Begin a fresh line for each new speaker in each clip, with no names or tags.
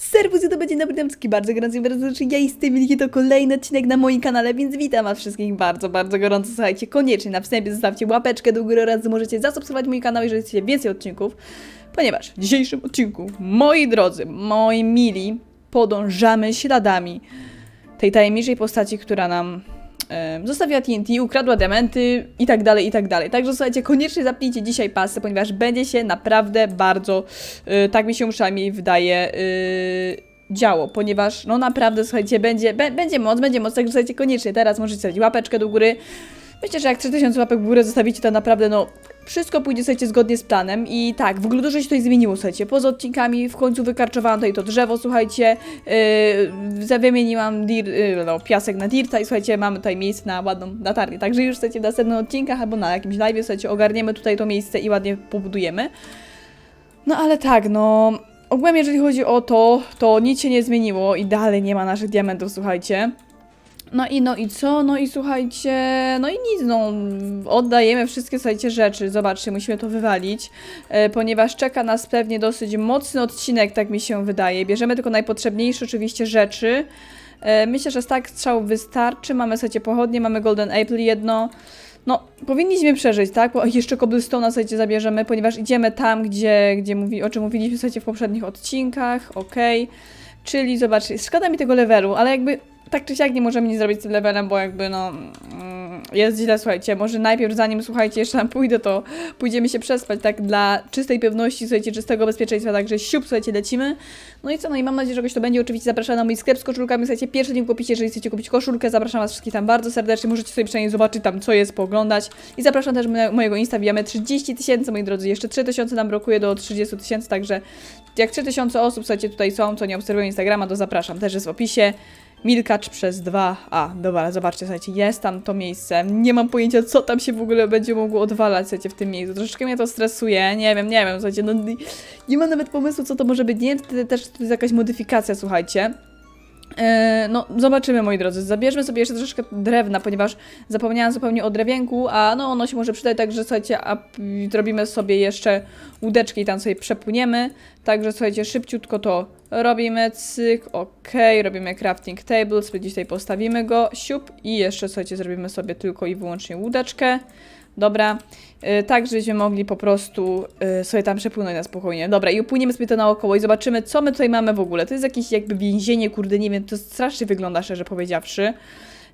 Serwus, to będzie dobry damski, bardzo gorąco, bardzo serdecznie. Ja jestem Milki, to kolejny odcinek na moim kanale, więc witam was wszystkich bardzo, bardzo gorąco. Słuchajcie, koniecznie na wstępie zostawcie łapeczkę do góry oraz możecie zasubskrybować mój kanał, jeżeli chcecie więcej odcinków, ponieważ w dzisiejszym odcinku, moi drodzy, moi mili, podążamy śladami tej tajemniczej postaci, która nam zostawiła TNT, ukradła diamenty i tak dalej, i tak dalej. Także słuchajcie, koniecznie zapnijcie dzisiaj pasy, ponieważ będzie się naprawdę bardzo, e, tak mi się przynajmniej wydaje, e, działo, ponieważ no naprawdę, słuchajcie, będzie, be, będzie moc, będzie moc, także słuchajcie, koniecznie teraz możecie zostawić łapeczkę do góry. Myślę, że jak 3000 łapek w górę zostawicie, to naprawdę, no, wszystko pójdzie, słuchajcie, zgodnie z planem i tak, w ogóle dużo się tutaj zmieniło, słuchajcie, poza odcinkami w końcu wykarczowałam tutaj to drzewo, słuchajcie, yy, wymieniłam dir, yy, no, piasek na dirta i słuchajcie, mamy tutaj miejsce na ładną latarnię, także już, słuchajcie, w następnych odcinkach albo na jakimś live, słuchajcie, ogarniemy tutaj to miejsce i ładnie pobudujemy. No ale tak, no, ogółem jeżeli chodzi o to, to nic się nie zmieniło i dalej nie ma naszych diamentów, słuchajcie. No i no i co? No i słuchajcie, no i nic, no oddajemy wszystkie, słuchajcie, rzeczy. Zobaczcie, musimy to wywalić, e, ponieważ czeka nas pewnie dosyć mocny odcinek, tak mi się wydaje. Bierzemy tylko najpotrzebniejsze oczywiście rzeczy. E, myślę, że tak strzał wystarczy. Mamy, słuchajcie, pochodnie, mamy Golden Apple jedno. No, powinniśmy przeżyć, tak? Bo jeszcze Cobblestone'a, słuchajcie, zabierzemy, ponieważ idziemy tam, gdzie, gdzie mówi, o czym mówiliśmy, słuchajcie, w poprzednich odcinkach, okej. Czyli zobaczcie, szkoda mi tego levelu, ale jakby tak czy siak nie możemy nic zrobić z tym levelem, bo jakby no mm, jest źle, słuchajcie. Może najpierw zanim słuchajcie, jeszcze tam pójdę, to pójdziemy się przespać, tak dla czystej pewności, słuchajcie, czystego bezpieczeństwa, także siup, słuchajcie, lecimy. No i co, no i mam nadzieję, że kogoś to będzie. Oczywiście zapraszam na mój sklep z koszulkami, słuchajcie, pierwszy link w opisie, jeżeli chcecie kupić koszulkę, zapraszam was wszystkich tam bardzo serdecznie, możecie sobie przynajmniej zobaczyć tam, co jest, pooglądać. I zapraszam też mo- mojego Insta, wbijamy 30 tysięcy, moi drodzy, jeszcze 3 tysiące nam brakuje do 30 tysięcy, także jak 3000 osób, słuchajcie, tutaj są, co nie obserwują Instagrama, to zapraszam, też jest w opisie. Milkacz przez 2. A, dobra, zobaczcie, słuchajcie, jest tam to miejsce. Nie mam pojęcia, co tam się w ogóle będzie mogło odwalać, słuchajcie, w tym miejscu. Troszeczkę mnie to stresuje, nie wiem, nie wiem, słuchajcie, no nie- nie mam nawet pomysłu, co to może być. Nie wiem, też to jest jakaś modyfikacja, słuchajcie. Eee, no, zobaczymy, moi drodzy. Zabierzmy sobie jeszcze troszeczkę drewna, ponieważ zapomniałam zupełnie o drewienku, a no, ono się może przydać, także słuchajcie, a y, zrobimy sobie jeszcze łódeczki i tam sobie przepłyniemy. Także słuchajcie, szybciutko to robimy, cyk, okej, robimy crafting table, sobie tutaj postawimy go, siup i jeszcze, słuchajcie, zrobimy sobie tylko i wyłącznie łódeczkę. Dobra, y, tak żebyśmy mogli po prostu y, sobie tam przepłynąć na spokojnie. Dobra, i upłyniemy sobie to naokoło i zobaczymy, co my tutaj mamy w ogóle. To jest jakieś jakby więzienie, kurde, nie wiem, to strasznie wygląda, szczerze powiedziawszy.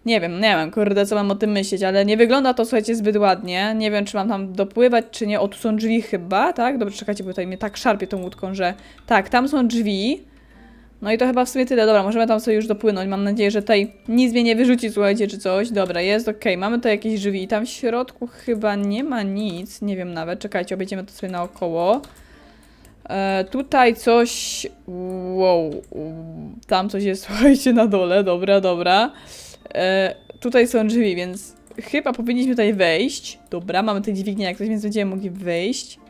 Nie wiem, nie wiem, kurde, co mam o tym myśleć, ale nie wygląda to, słuchajcie, zbyt ładnie. Nie wiem, czy mam tam dopływać, czy nie. O, tu są drzwi chyba, tak? Dobrze, czekajcie, bo tutaj mnie tak szarpie tą łódką, że... Tak, tam są drzwi. No i to chyba w sumie tyle. Dobra, możemy tam sobie już dopłynąć. Mam nadzieję, że tutaj nic mnie nie wyrzuci, słuchajcie, czy coś. Dobra, jest okej. Mamy tu jakieś drzwi. Tam w środku chyba nie ma nic. Nie wiem nawet. Czekajcie, obejdziemy to sobie naokoło. E, tutaj coś... Wow. Tam coś jest, słuchajcie, na dole. Dobra, dobra. E, tutaj są drzwi, więc chyba powinniśmy tutaj wejść. Dobra, mamy tutaj dźwignię jak coś, więc będziemy mogli wejść.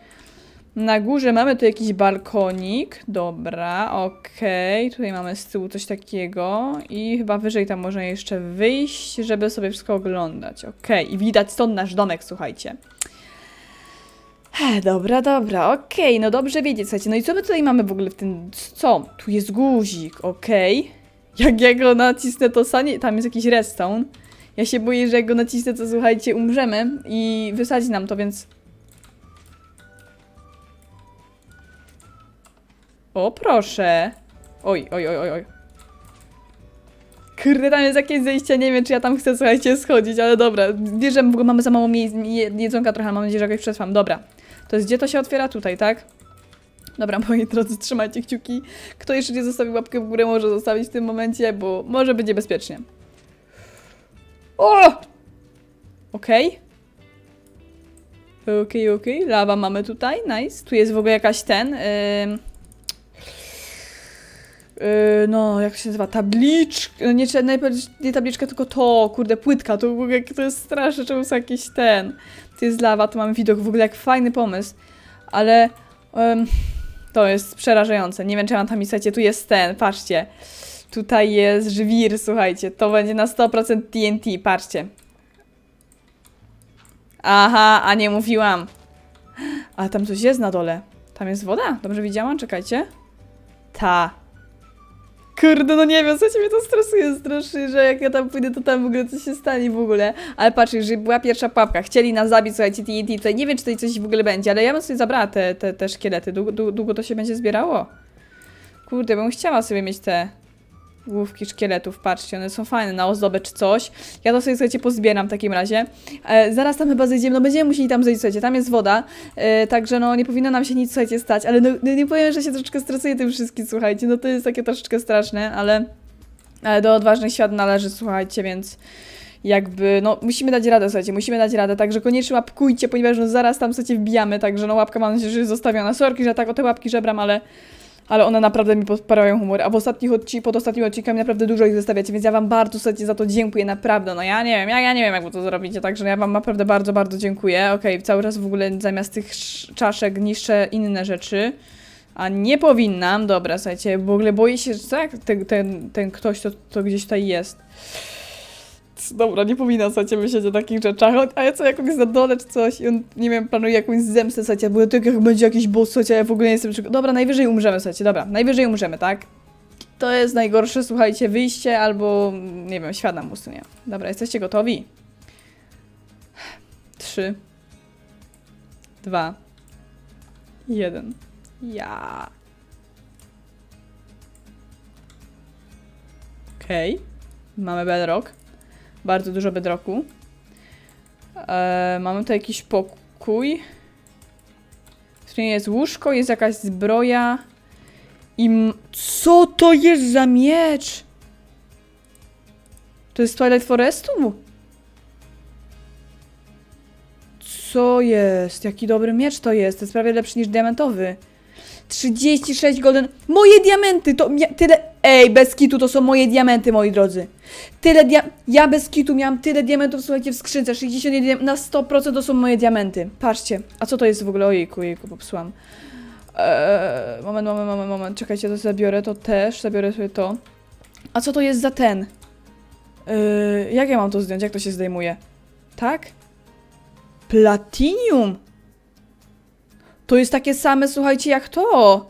Na górze mamy tu jakiś balkonik. Dobra, okej. Tutaj mamy z tyłu coś takiego. I chyba wyżej tam można jeszcze wyjść, żeby sobie wszystko oglądać. Okej, i widać stąd nasz domek, słuchajcie. Dobra, dobra, okej, no dobrze wiedzieć, słuchajcie. No i co my tutaj mamy w ogóle w tym... Co? Tu jest guzik, okej. Jak ja go nacisnę, to sanie... Tam jest jakiś redstone. Ja się boję, że jak go nacisnę, to słuchajcie, umrzemy i wysadzi nam to, więc... O, proszę. Oj, oj, oj, oj. Kurde, tam jest jakieś zejście, nie wiem, czy ja tam chcę, słuchajcie, schodzić, ale dobra. Bierzemy, w ogóle mamy za mało jedzonka trochę, mam nadzieję, że jakoś przetrwam. Dobra. To jest, gdzie to się otwiera? Tutaj, tak? Dobra, moi drodzy, trzymajcie kciuki. Kto jeszcze nie zostawił łapkę w górę, może zostawić w tym momencie, bo może będzie bezpiecznie. O! Okej. Okej, okej. Lawa mamy tutaj, nice. Tu jest w ogóle jakaś ten... Yy, no, jak się nazywa? Tabliczka. No nie, najpierw nie tabliczka, tylko to, kurde, płytka. To to jest straszne, czemu są jakiś ten. To jest lawa, tu mamy widok, w ogóle jak fajny pomysł. Ale ym, to jest przerażające. Nie wiem, czy mam tam pisać. Tu jest ten, patrzcie. Tutaj jest żwir, słuchajcie. To będzie na 100% TNT, patrzcie. Aha, a nie mówiłam. A tam coś jest na dole. Tam jest woda? Dobrze widziałam? Czekajcie. Ta. Kurde, no nie wiem, co mnie to stresuje strasznie, że jak ja tam pójdę, to tam w ogóle coś się stanie w ogóle. Ale patrz, jeżeli była pierwsza pułapka, chcieli nas zabić, słuchajcie, TNT, tutaj nie wiem, czy tutaj coś w ogóle będzie, ale ja bym sobie zabrała te, te, te szkielety. Długo, długo to się będzie zbierało? Kurde, bym chciała sobie mieć te główki szkieletów, patrzcie, one są fajne na ozdobę czy coś. Ja to sobie, słuchajcie, pozbieram w takim razie. E, zaraz tam chyba zejdziemy, no będziemy musieli tam zejść, słuchajcie, tam jest woda, e, także no nie powinno nam się nic, słuchajcie, stać, ale no, no nie powiem, że się troszeczkę stresuję tym wszystkim, słuchajcie, no to jest takie troszeczkę straszne, ale, ale do odważnych świat należy, słuchajcie, więc jakby, no musimy dać radę, słuchajcie, musimy dać radę, także koniecznie łapkujcie, ponieważ no zaraz tam, słuchajcie, wbijamy, także no łapka mam nadzieję, że jest zostawiona. Sorki, że tak o te łapki żebram, ale ale one naprawdę mi podparają humor, a w ostatnich odcinkach, pod ostatnimi odcinkami naprawdę dużo ich zostawiacie, więc ja wam bardzo słuchajcie, za to dziękuję, naprawdę, no ja nie wiem, ja, ja nie wiem jak wy to zrobicie, także ja wam naprawdę bardzo, bardzo dziękuję, okej, cały czas w ogóle zamiast tych sz- czaszek niszczę inne rzeczy, a nie powinnam, dobra, słuchajcie, w ogóle boję się, że tak, ten, ten, ten ktoś to, to gdzieś tutaj jest. Dobra, nie powinna, słuchajcie, myśleć o takich rzeczach. A ja co, jak on jest na dole czy coś i on, nie wiem, planuje jakąś zemstę, słuchajcie, bo tylko jak będzie jakiś boss, słuchajcie, ja w ogóle nie jestem przygotowany. Dobra, najwyżej umrzemy, słuchajcie, dobra, najwyżej umrzemy, tak? To jest najgorsze, słuchajcie, wyjście albo, nie wiem, świat nam usunie. Dobra, jesteście gotowi? Trzy, dwa, jeden. Ja. Okej. Mamy bedrock. Bardzo dużo bedrocku. E, mamy tutaj jakiś pokój. W którym jest łóżko, jest jakaś zbroja. I. Co to jest za miecz? To jest Twilight Forestu? Co jest? Jaki dobry miecz to jest? To jest prawie lepszy niż diamentowy. 36 golden. Moje diamenty! To tyle. Ej, bez kitu to są moje diamenty, moi drodzy. Tyle dia... Ja bez kitu miałam tyle diamentów, słuchajcie, w skrzynce. 61 diam- na 100% to są moje diamenty. Patrzcie. A co to jest w ogóle? Ojejku, ojejku, popsułam. Eee, moment, moment, moment, moment. Czekajcie, to zabiorę to też. Zabiorę sobie to. A co to jest za ten? Eee, jak ja mam to zdjąć? Jak to się zdejmuje? Tak? Platinium! To jest takie same, słuchajcie, jak to.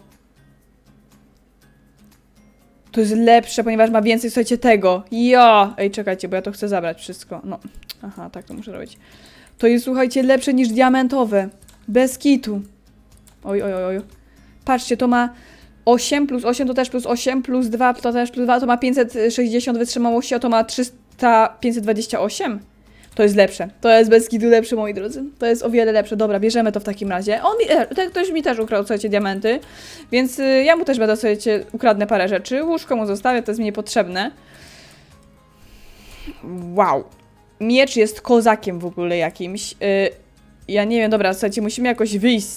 To jest lepsze, ponieważ ma więcej, słuchajcie, tego. Ja! Ej, czekajcie, bo ja to chcę zabrać wszystko. No. Aha, tak to muszę robić. To jest, słuchajcie, lepsze niż diamentowe. Bez kitu. Oj, oj, oj, oj. Patrzcie, to ma 8 plus 8 to też plus 8, plus 2 to też plus 2, to ma 560 wytrzymałości, a to ma 300, 528. To jest lepsze. To jest bez kitu lepsze, moi drodzy. To jest o wiele lepsze. Dobra, bierzemy to w takim razie. On e, ten ktoś mi też ukradł, słuchajcie, diamenty, więc y, ja mu też będę, słuchajcie, ukradnę parę rzeczy. Łóżko mu zostawię, to jest mi niepotrzebne. Wow. Miecz jest kozakiem w ogóle jakimś. Y, ja nie wiem, dobra, słuchajcie, musimy jakoś wyjść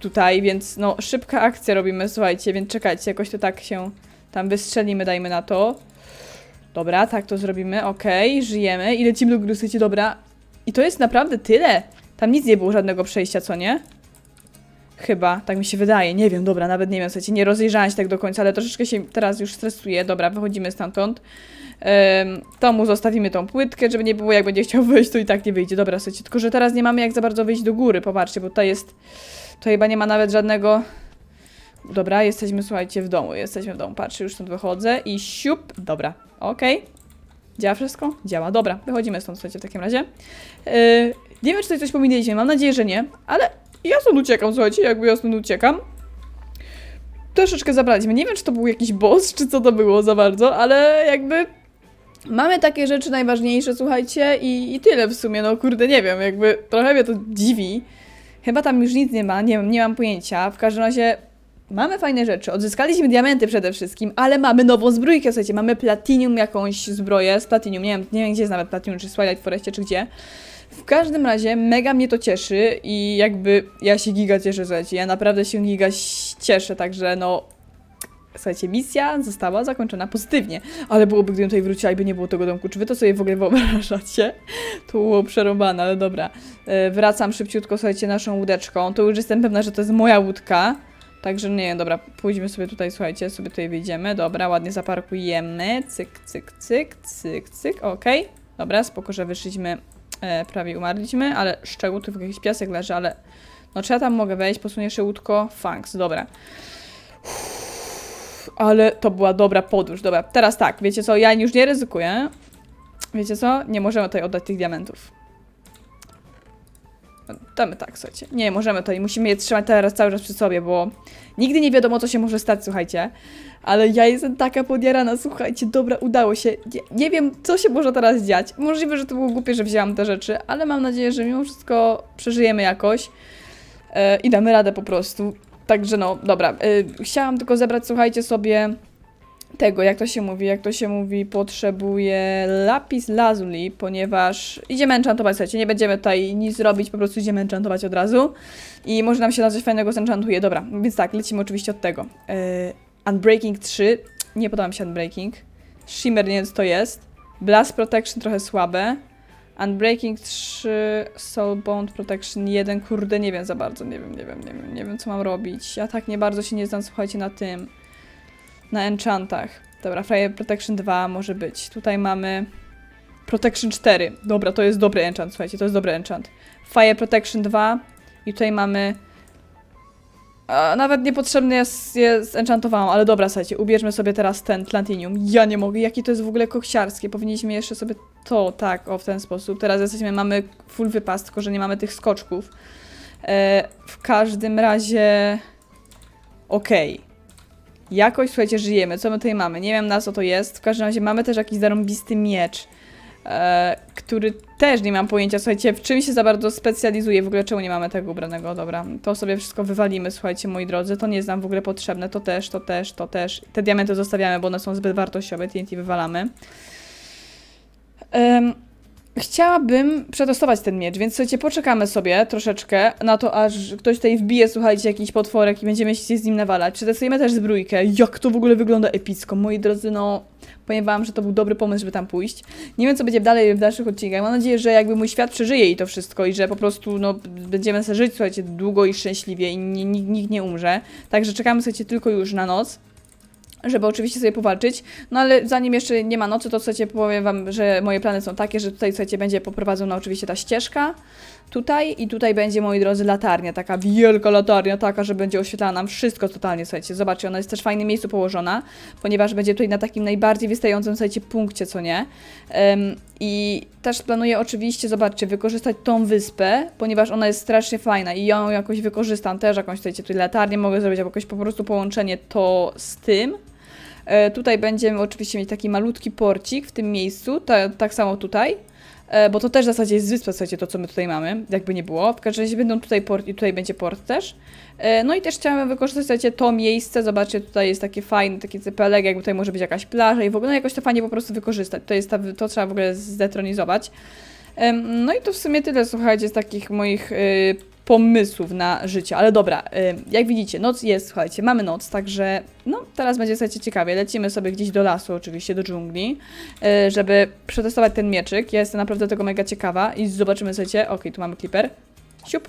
tutaj, więc no, szybka akcja robimy, słuchajcie, więc czekajcie, jakoś to tak się tam wystrzelimy, dajmy na to. Dobra, tak to zrobimy, okej, żyjemy i lecimy do słuchajcie, dobra. I to jest naprawdę tyle. Tam nic nie było, żadnego przejścia, co nie? Chyba, tak mi się wydaje, nie wiem, dobra, nawet nie wiem, słuchajcie, nie rozejrzałam się tak do końca, ale troszeczkę się teraz już stresuję. Dobra, wychodzimy stamtąd. Um, to mu zostawimy tą płytkę, żeby nie było, jak będzie chciał wyjść, to i tak nie wyjdzie. Dobra, słuchajcie, tylko że teraz nie mamy jak za bardzo wyjść do góry, popatrzcie, bo tutaj jest, to chyba nie ma nawet żadnego... Dobra, jesteśmy, słuchajcie, w domu, jesteśmy w domu, patrzcie, już stąd wychodzę i siup, dobra, okej. Działa wszystko? Działa, dobra, wychodzimy stąd, słuchajcie, w takim razie. Yy, nie wiem, czy tutaj coś pominęliśmy, mam nadzieję, że nie, ale ja stąd uciekam, słuchajcie, jakby ja stąd uciekam. Troszeczkę zabraliśmy, nie wiem, czy to był jakiś boss, czy co to było za bardzo, ale jakby... Mamy takie rzeczy najważniejsze, słuchajcie, i, i tyle w sumie, no kurde, nie wiem, jakby trochę mnie to dziwi. Chyba tam już nic nie ma, nie, nie mam pojęcia. W każdym razie mamy fajne rzeczy. Odzyskaliśmy diamenty przede wszystkim, ale mamy nową zbrójkę, słuchajcie, mamy platinium, jakąś zbroję z platinium. Nie wiem, nie wiem gdzie jest nawet platinium, czy Twilight Forestie, czy gdzie. W każdym razie mega mnie to cieszy i jakby ja się giga cieszę, słuchajcie, ja naprawdę się giga cieszę, także no Słuchajcie, misja została zakończona pozytywnie, ale byłoby, gdybym tutaj wróciła i by nie było tego domku. Czy wy to sobie w ogóle wyobrażacie? To było przerobane, ale dobra. E, Wracam szybciutko, słuchajcie, naszą łódeczką. To już jestem pewna, że to jest moja łódka. Także nie dobra, pójdźmy sobie tutaj, słuchajcie, sobie tutaj wyjdziemy. Dobra, ładnie zaparkujemy. Cyk, cyk, cyk, cyk, cyk, okej. Dobra, spoko, że wyszliśmy, e, prawie umarliśmy, ale szczegół, tu jakiś piasek leży, ale... No czy ja tam mogę wejść, posunie się łódko? Funks, dobra. ale to była dobra podróż. Dobra, teraz tak, wiecie co, ja już nie ryzykuję. Wiecie co? Nie możemy tutaj oddać tych diamentów. Damy tak, słuchajcie. Nie, możemy to i musimy je trzymać teraz cały czas przy sobie, bo nigdy nie wiadomo, co się może stać, słuchajcie. Ale ja jestem taka podjarana, słuchajcie, dobra, udało się. Nie, nie wiem, co się może teraz dziać. Możliwe, że to było głupie, że wzięłam te rzeczy, ale mam nadzieję, że mimo wszystko przeżyjemy jakoś e, i damy radę po prostu. Także no, dobra. E, chciałam tylko zebrać, słuchajcie, sobie tego, jak to się mówi, jak to się mówi, potrzebuję lapis lazuli, ponieważ idziemy enchantować, słuchajcie, nie będziemy tutaj nic robić, po prostu idziemy enchantować od razu i może nam się na coś fajnego zenchantuje. Dobra, więc tak, lecimy oczywiście od tego. Yy, Unbreaking 3, nie podoba mi się Unbreaking. Shimmer nie wiem co to jest. Blast Protection trochę słabe. Unbreaking 3, Soulbound Protection 1, kurde, nie wiem za bardzo, nie wiem, nie wiem, nie wiem, nie wiem co mam robić. Ja tak nie bardzo się nie znam, słuchajcie, na tym na enchantach. Dobra, Fire Protection 2 może być. Tutaj mamy Protection 4. Dobra, to jest dobry enchant, słuchajcie, to jest dobry enchant. Fire Protection 2 i tutaj mamy a, nawet niepotrzebny jest, jest enchantowałam, ale dobra, słuchajcie, ubierzmy sobie teraz ten Plantinium. Ja nie mogę, jakie to jest w ogóle koksiarskie. Powinniśmy jeszcze sobie to, tak, o, w ten sposób. Teraz jesteśmy, mamy full wypas, tylko że nie mamy tych skoczków. E, w każdym razie... Okej. Jakoś, słuchajcie, żyjemy. Co my tutaj mamy? Nie wiem na co to jest. W każdym razie mamy też jakiś zarąbisty miecz, e, który też nie mam pojęcia, słuchajcie, w czym się za bardzo specjalizuje. W ogóle czemu nie mamy tego ubranego? Dobra, to sobie wszystko wywalimy, słuchajcie, moi drodzy. To nie jest nam w ogóle potrzebne. To też, to też, to też. Te diamenty zostawiamy, bo one są zbyt wartościowe. TNT wywalamy. Em, Chciałabym przetestować ten miecz, więc słuchajcie, poczekamy sobie troszeczkę na to, aż ktoś tutaj wbije, słuchajcie, jakiś potworek i będziemy się z nim nawalać. Przetestujemy też zbrójkę. Jak to w ogóle wygląda epicko. Moi drodzy, no, powiem że to był dobry pomysł, żeby tam pójść. Nie wiem, co będzie dalej w dalszych odcinkach. Mam nadzieję, że jakby mój świat przeżyje i to wszystko i że po prostu, no, będziemy sobie żyć, słuchajcie, długo i szczęśliwie i ni- nikt, nikt nie umrze. Także czekamy, słuchajcie, tylko już na noc żeby oczywiście sobie powalczyć. No ale zanim jeszcze nie ma nocy, to słuchajcie, powiem wam, że moje plany są takie, że tutaj słuchajcie, będzie poprowadzona oczywiście ta ścieżka tutaj i tutaj będzie, moi drodzy, latarnia, taka wielka latarnia, taka, że będzie oświetlała nam wszystko totalnie, słuchajcie, zobaczcie, ona jest też w fajnym miejscu położona, ponieważ będzie tutaj na takim najbardziej wystającym, słuchajcie, punkcie, co nie. Ym, I też planuję oczywiście, zobaczcie, wykorzystać tą wyspę, ponieważ ona jest strasznie fajna i ją jakoś wykorzystam też, jakąś, słuchajcie, tutaj latarnię mogę zrobić, albo jakoś po prostu połączenie to z tym. E, tutaj będziemy oczywiście mieć taki malutki porcik w tym miejscu, ta, tak samo tutaj, e, bo to też w zasadzie jest wyspa, słuchajcie, to co my tutaj mamy, jakby nie było. W każdym razie będą tutaj port i tutaj będzie port też. E, no i też chciałam wykorzystać, słuchajcie, to miejsce, zobaczcie, tutaj jest taki fajny, taki cypelek, jakby tutaj może być jakaś plaża i w ogóle no, jakoś to fajnie po prostu wykorzystać. To jest ta, to trzeba w ogóle zdetronizować. No i to w sumie tyle, słuchajcie, z takich moich y, pomysłów na życie. Ale dobra, y, jak widzicie, noc jest, słuchajcie, mamy noc, także no teraz będzie, słuchajcie, ciekawie. Lecimy sobie gdzieś do lasu, oczywiście, do dżungli, y, żeby przetestować ten mieczyk. Ja jestem naprawdę tego mega ciekawa i zobaczymy, słuchajcie, okej, tu mamy clipper. Siup.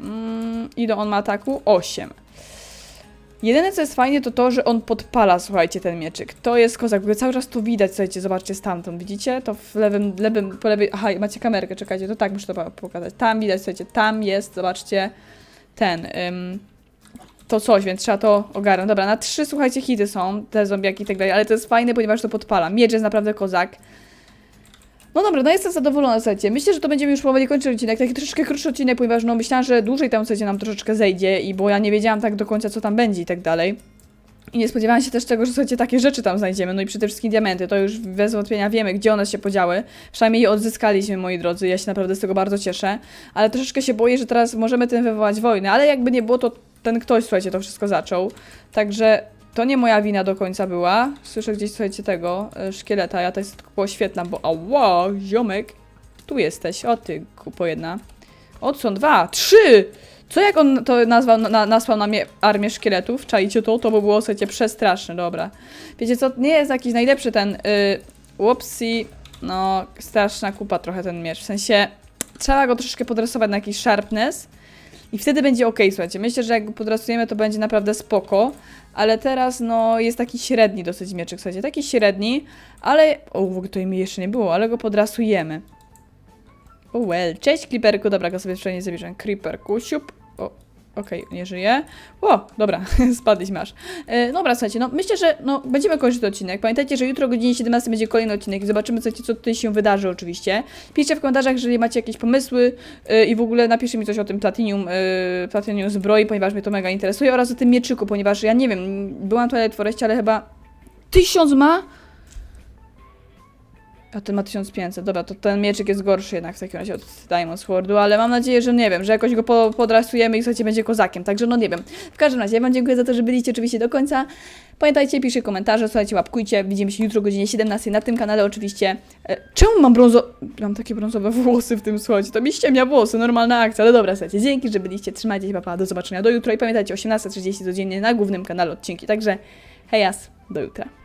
Mm, ile on ma ataku? 8. Jedyne co jest fajnie to to, że on podpala, słuchajcie, ten mieczyk. To jest kozak, ogóle cały czas tu widać, słuchajcie, zobaczcie stamtąd, widzicie? To w lewym, lewym, po lewej, aha, macie kamerkę, czekajcie, to tak muszę to pokazać. Tam widać, słuchajcie, tam jest, zobaczcie, ten, ym, to coś, więc trzeba to ogarnąć. Dobra, na trzy, słuchajcie, hity są, te zombiaki i tak dalej, ale to jest fajne, ponieważ to podpala. Miecz jest naprawdę kozak. No dobra, no jestem zadowolona, słuchajcie. Myślę, że to będziemy już powoli kończyć odcinek. Taki troszeczkę krótszy odcinek, ponieważ no myślałam, że dłużej tam, słuchajcie, nam troszeczkę zejdzie i bo ja nie wiedziałam tak do końca, co tam będzie i tak dalej. I nie spodziewałam się też tego, że słuchajcie, takie rzeczy tam znajdziemy. No i przede wszystkim diamenty. To już bez wątpienia wiemy, gdzie one się podziały. Przynajmniej je odzyskaliśmy, moi drodzy. Ja się naprawdę z tego bardzo cieszę. Ale troszeczkę się boję, że teraz możemy tym wywołać wojnę. Ale jakby nie było, to ten ktoś, słuchajcie, to wszystko zaczął. Także to nie moja wina do końca była. Słyszę gdzieś, słuchajcie, tego e, szkieleta. Ja to jest tylko poświetlam, bo ała, ziomek. Tu jesteś. O ty, kupo jedna. O, są dwa. Trzy! Co jak on to nazwał, na, nasłał na mnie armię szkieletów? Czajcie to? To by było, słuchajcie, przestraszne, dobra. Wiecie co, nie jest jakiś najlepszy ten, y, whoopsie, no, straszna kupa trochę ten miecz, w sensie, trzeba go troszeczkę podresować na jakiś sharpness i wtedy będzie ok, słuchajcie, myślę, że jak go podresujemy, to będzie naprawdę spoko, ale teraz, no, jest taki średni dosyć mieczyk, słuchajcie, taki średni, ale, o, w ogóle tutaj mi jeszcze nie było, ale go podrasujemy. Oh well, cześć Creeperku, dobra, go sobie przynajmniej zabierzemy. Creeperku, siup. O, Okej, nie żyje. O, dobra, spadliśmy aż. E, dobra, słuchajcie, no myślę, że no, będziemy kończyć ten odcinek. Pamiętajcie, że jutro o godzinie 17 będzie kolejny odcinek i zobaczymy, słuchajcie, co tutaj się wydarzy oczywiście. Piszcie w komentarzach, jeżeli macie jakieś pomysły e, i w ogóle napiszcie mi coś o tym Platinium, e, Platinium zbroi, ponieważ mnie to mega interesuje oraz o tym mieczyku, ponieważ ja nie wiem, byłam tutaj w Foreście, ale chyba tysiąc ma? A ten ma 1500, dobra, to ten mieczyk jest gorszy jednak w takim razie od Diamond Swordu, ale mam nadzieję, że nie wiem, że jakoś go po, podrasujemy i słuchajcie, będzie kozakiem, także no nie wiem. W każdym razie, ja wam dziękuję za to, że byliście oczywiście do końca. Pamiętajcie, piszcie komentarze, słuchajcie, łapkujcie, widzimy się jutro o godzinie 17 na tym kanale oczywiście. E, czemu mam brązo... Mam takie brązowe włosy w tym, słuchajcie, to mi ściemnia włosy, normalna akcja, ale dobra, słuchajcie, dzięki, że byliście, trzymajcie się, papa, do zobaczenia do jutra i pamiętajcie, 18.30 codziennie na głównym kanale odcinki, także hejas, do jutra.